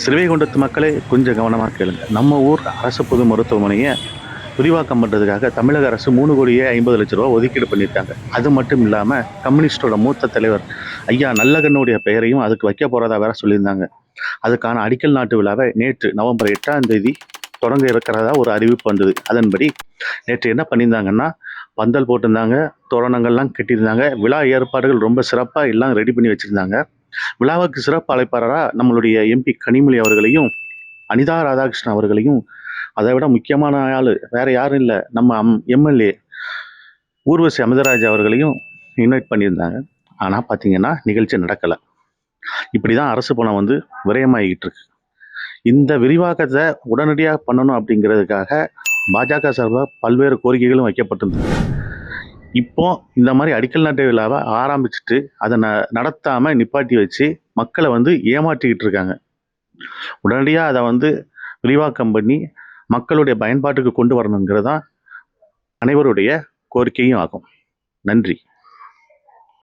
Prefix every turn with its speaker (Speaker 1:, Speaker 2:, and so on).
Speaker 1: ஸ்ரீவைகுண்டத்து மக்களே கொஞ்சம் கவனமாக கேளுங்க. நம்ம ஊர் அரசு பொது மருத்துவமனையை விரிவாக்கம் பண்ணுறதுக்காக தமிழக அரசு மூணு கோடியே ஐம்பது லட்ச ரூபா ஒதுக்கீடு பண்ணியிருக்காங்க. அது மட்டும் இல்லாமல் கம்யூனிஸ்டோட மூத்த தலைவர் ஐயா நல்லகண்ணுடைய பெயரையும் அதுக்கு வைக்க போகிறதா வேற சொல்லியிருந்தாங்க. அதுக்கான அடிக்கல் நாட்டு விழாவை நேற்று நவம்பர் எட்டாம் தேதி தொடங்க இருக்கிறதா ஒரு அறிவிப்பு வந்தது. அதன்படி நேற்று என்ன பண்ணியிருந்தாங்கன்னா பந்தல் போட்டிருந்தாங்க தோரணங்கள்லாம் கட்டியிருந்தாங்க விழா ஏற்பாடுகள் ரொம்ப சிறப்பாக எல்லாம் ரெடி பண்ணி வச்சுருந்தாங்க. விழாவுக்கு சிறப்பு அழைப்பாளராக நம்மளுடைய எம்பி கனிமொழி அவர்களையும் அனிதா ராதாகிருஷ்ணன் அவர்களையும் அதை விட முக்கியமான ஆள் வேற யாரும் இல்லை நம்ம அம் எம்எல்ஏ ஊர்வசி அமிர்தராஜ் அவர்களையும் இன்வைட் பண்ணியிருந்தாங்க. ஆனால் பார்த்தீங்கன்னா நிகழ்ச்சி நடக்கலை. இப்படி தான் அரசு பணம் வந்து விரயமாகிட்டு இருக்கு. இந்த விரிவாக்கத்தை உடனடியாக பண்ணணும் அப்படிங்கிறதுக்காக பாஜக சார்பாக பல்வேறு கோரிக்கைகளும் வைக்கப்பட்டிருந்தது. இப்போ இந்த மாதிரி அடிக்கல் நாட்டு விழாவை ஆரம்பிச்சுட்டு அதை ந நடத்தாமல் நிப்பாட்டி வச்சு மக்களை வந்து ஏமாற்றிக்கிட்டு இருக்காங்க. உடனடியாக அதை வந்து விரிவாக்கம் பண்ணி மக்களுடைய பயன்பாட்டுக்கு கொண்டு வரணுங்கிறது தான் அனைவருடைய கோரிக்கையும் ஆகும். நன்றி.